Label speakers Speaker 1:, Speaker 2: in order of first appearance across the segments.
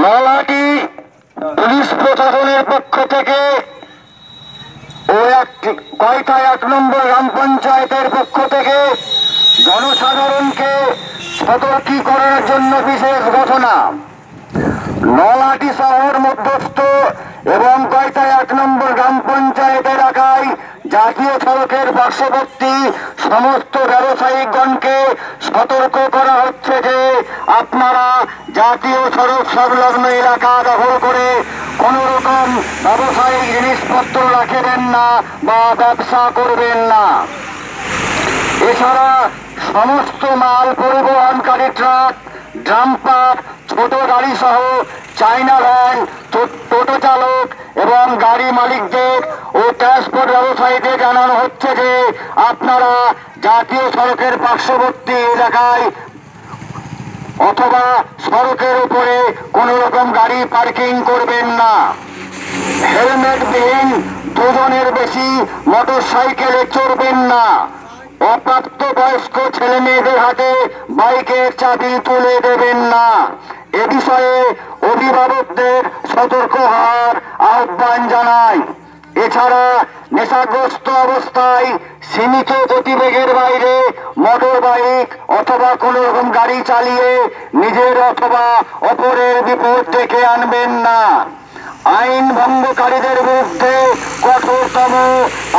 Speaker 1: Nalhati police প্রশাসনের পক্ষ থেকে ও এক, কয়টা এক নম্বর গ্রাম পঞ্চায়েতের পক্ষ থেকে জনসাধারণকে সতর্কীকরণের জন্য বিশেষ ঘোষণা। নলাটি শহর মধ্যস্থ এবং কয়টা এক নম্বর গ্রাম পঞ্চায়েত এলাকায় জাতীয় সড়কের পার্শ্ববর্তী সমস্ত ব্যবসায়িকগণকে সতর্ক করা হচ্ছে যে আপনারা জাতীয় সড়ক সংলগ্ন এলাকা দখল করে কোন রকম ব্যবসায়িক জিনিসপত্র রাখবেন না বা ব্যবসা করবেন না। এছাড়া সমস্ত মাল পরিবহনকারী ট্রাক ডাম্পার ছোট গাড়ি সহ চাইনা ভ্যান ও ট্রান্সপোর্ট ব্যবসায়ীদের জানানো হচ্ছে যে আপনারা জাতীয় সড়কের পার্শ্ববর্তী এলাকায় অথবা সড়কের উপরে কোন রকম গাড়ি পার্কিং করবেন না। হেলমেট বিহীন দুজনের বেশি মোটর সাইকেলে চড়বেন না। অপ্রাপ্ত বয়স্ক ছেলে মেয়েদের হাতে বাইকের চাবি তুলে দেবেন না। এ বিষয়ে অভিভাবকদের সতর্ক হওয়ার আহ্বান জানাই। এছাড়া নেশাগ্রস্ত অবস্থায় সীমিত গতিবেগের বাইরে মোটর বাইক অথবা কোন রকম গাড়ি চালিয়ে নিজের অথবা অপরের বিপদ ডেকে আনবেন না। আইন ভঙ্গকারীদের বিরুদ্ধে কঠোরতম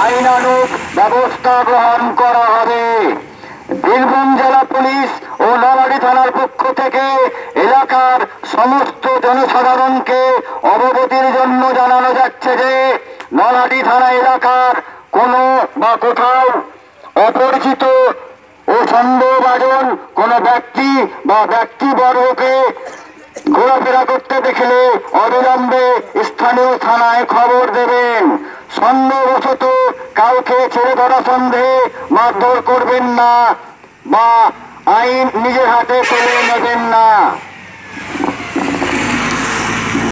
Speaker 1: আইনানুগ ব্যবস্থা গ্রহণ করা হবে। বীরভূম জেলা পুলিশ ও নলাড়ি থানার পক্ষ থেকে এলাকার সমস্ত জনসাধারণকে অবগতির জন্য জানানো যাচ্ছে যে নলাড়ি থানা এলাকার কোনো বা কোথাও অপরিচিত ও সন্দেহভাজন কোনো ব্যক্তি বা ব্যক্তিবর্গকে ঘোরাফেরা করতে দেখলে অবিলম্বে স্থানীয় থানায় খবর দেবেন। সন্দেহবশত কাউকে ছেড়ে ধরা সন্দেহে মারধর করবেন না বা আইন নিজের হাতে তুলে নেবেন না।